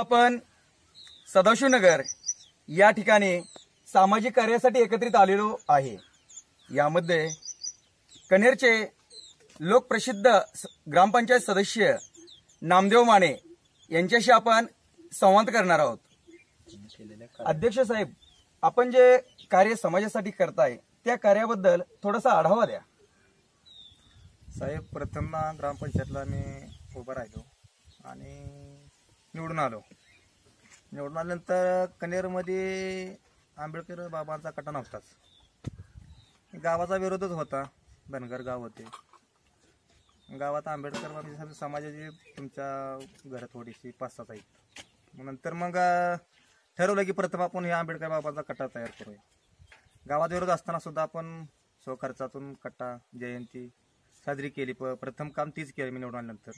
आपण सदाशिवनगर या ठिकाणी सामाजिक कार्यासाठी एकत्रित आलेलो आहे. यामध्ये कनेरचे लोकप्रसिद्ध ग्रामपंचायत सदस्य नामदेव माने यांच्याशी आपण संवाद करणार आहोत. अध्यक्ष साहेब आपण जे कार्य समाजासाठी करताय त्या कार्याबद्दल थोडासा आढावा द्या. साहेब प्रथम ग्रामपंचायतला मी उभं राहिलो आणि निवडून आलो. निवडून आल्यानंतर कनेरमध्ये आंबेडकर बाबांचा कटा नव्हताच. गावाचा विरोधच होता. धनगर गाव होते. गावात आंबेडकर बाबांच्या समाजाची तुमच्या घरात थोडीशी पाच सात आहेत. नंतर मग ठरवलं की प्रथम आपण हे आंबेडकर बाबांचा कट्टा तयार करूया. गावात विरोध असताना सुद्धा आपण स्वखर्चातून कट्टा जयंती साजरी केली. प प्रथम काम तीच केलं मी निवडून आल्यानंतर.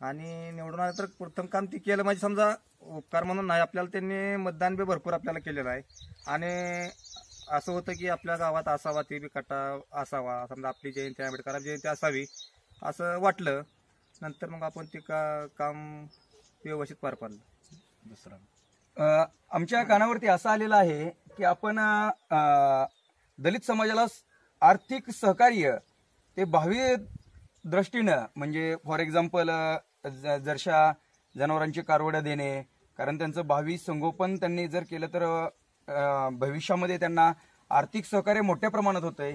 आणि निवडून आल्यानंतर प्रथम काम ती केलं. म्हणजे समजा उपकार म्हणून नाही आपल्याला त्यांनी मतदान बी भरपूर आपल्याला केलेलं आहे. आणि असं होतं की आपल्या गावात असावा ते बी कट्टा असावा. समजा आपली जयंती आंबेडकर जयंती असावी असं वाटलं. नंतर मग आपण ते का काम व्यवस्थित पार पाडलं. दुसरं. अ, आमच्या कानावरती असं आलेलं आहे की आपण दलित समाजाला आर्थिक सहकार्य ते भावी दृष्टीनं म्हणजे फॉर एक्झाम्पल जरशा जनावरांची कारवड्या देणे कारण त्यांचं भावी संगोपन त्यांनी जर केलं तर भविष्यामध्ये त्यांना आर्थिक सहकार्य मोठ्या प्रमाणात होतंय.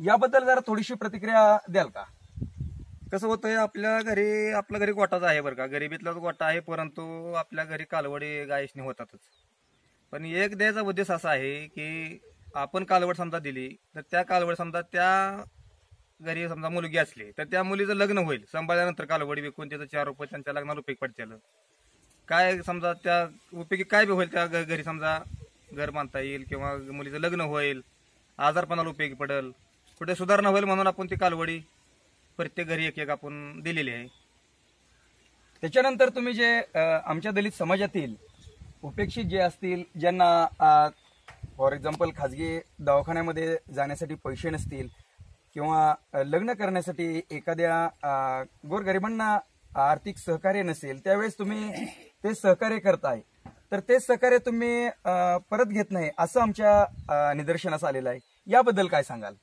याबद्दल जरा थोडीशी प्रतिक्रिया द्याल का? कसं होतंय आपल्या घरी आपल्या घरी गोटाच आहे बरं का. गरिबीतलाच गोटा आहे परंतु आपल्या घरी कालवडी गायशनी होतातच. पण एक द्यायचा उद्देश असा आहे की आपण कालवड समजा दिली तर त्या कालवड समजा त्या घरी समजा मुलगी असली तर त्या मुलीचं लग्न होईल. संभाळल्यानंतर कालवडी विकून त्याचं चार रुपये त्यांच्या लग्नाला उपयोग पडतील. काय समजा त्या उपयोगी काय बी होईल त्या घ- घरी समजा घर बांधता येईल किंवा मुलीचं लग्न होईल आजारपणाला उपयोगी पडेल कुठे सुधारणा होईल म्हणून आपण ती कालवडी प्रत्येक घरी एक एक आपण दिलेली आहे. त्याच्यानंतर तुम्ही जे आमच्या दलित समाजातील उपेक्षित जे असतील ज्यांना फॉर एक्झाम्पल खाजगी दवाखान्यामध्ये जाण्यासाठी पैसे नसतील किंवा लग्न करण्यासाठी एखाद्या गोरगरिबांना आर्थिक सहकार्य नसेल त्यावेळेस तुम्ही ते सहकार्य करताय. तर ते सहकार्य तुम्ही अ, परत घेत नाही असं आमच्या निदर्शनास आलेलं आहे. याबद्दल काय सांगाल?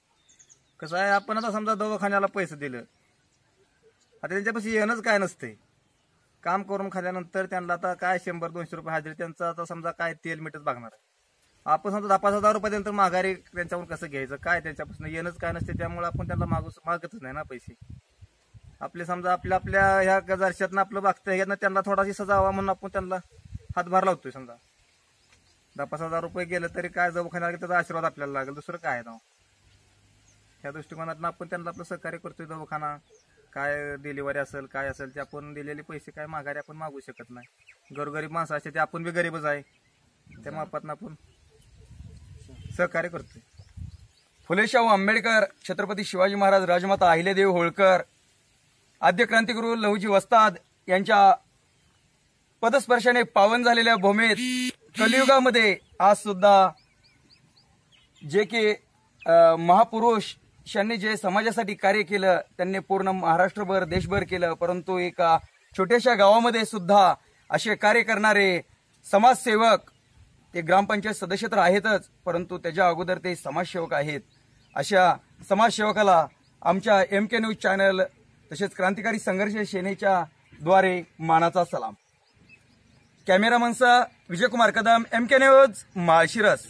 कसं आहे आपण आता समजा दवाखान्याला पैसे दिलं. आता त्यांच्यापाशी येणंच काय नसते काम करून खाल्यानंतर त्यांना आता काय शंभर दोनशे रुपये हजेरी त्यांचा आता समजा काय तेल मीठच बघणार आपण समजा दहा पाच हजार रुपये तर माघारी त्यांच्यावर कसं घ्यायचं? काय त्यांच्यापासून? येणंच काय नसते त्यामुळे आपण त्यांना मागू मागतच नाही ना पैसे. आपले समजा आपल्या आपल्या ह्या गजारशातनं आपलं बघता येत ना त्यांना थोडाशी सजा हवा म्हणून आपण त्यांना हातभार लावतोय समजा. दहा पाच हजार रुपये गेलं तरी काय दवाखान्याला त्याचा आशीर्वाद आपल्याला लागेल दुसरं काय आहे ना ह्या दृष्टिकोनातून आपण त्यांना आपलं सहकार्य करतोय दवाखाना. काय डिलिव्हरी असेल काय असेल ते आपण दिलेले पैसे काय माघारी आपण मागू शकत नाही. गरगरीब माणसं असते ते आपण बी गरीबच आहे. त्या मापातून आपण सहकार्य करतोय. फुले शाहू आंबेडकर छत्रपती शिवाजी महाराज राजमाता अहिल्यादेवी होळकर आद्य क्रांतिगुरु लहुजी वस्ताद यांच्या पदस्पर्शाने पावन झालेल्या भूमीत कलियुगामध्ये आज सुद्धा जे की महापुरुष यांनी जे समाजासाठी कार्य केलं त्यांनी पूर्ण महाराष्ट्रभर देशभर केलं परंतु एका छोट्याशा गावामध्ये सुद्धा असे कार्य करणारे समाजसेवक ते ग्रामपंचायत सदस्य तर आहेतच परंतु त्याच्या अगोदर ते समाजसेवक आहेत. अशा समाजसेवकाला आमच्या एम के न्यूज चॅनल तसेच क्रांतिकारी संघर्ष सेनेच्या द्वारे मानाचा सलाम. कॅमेरामनचा Vijaykumar Kadam M K news Malshiras.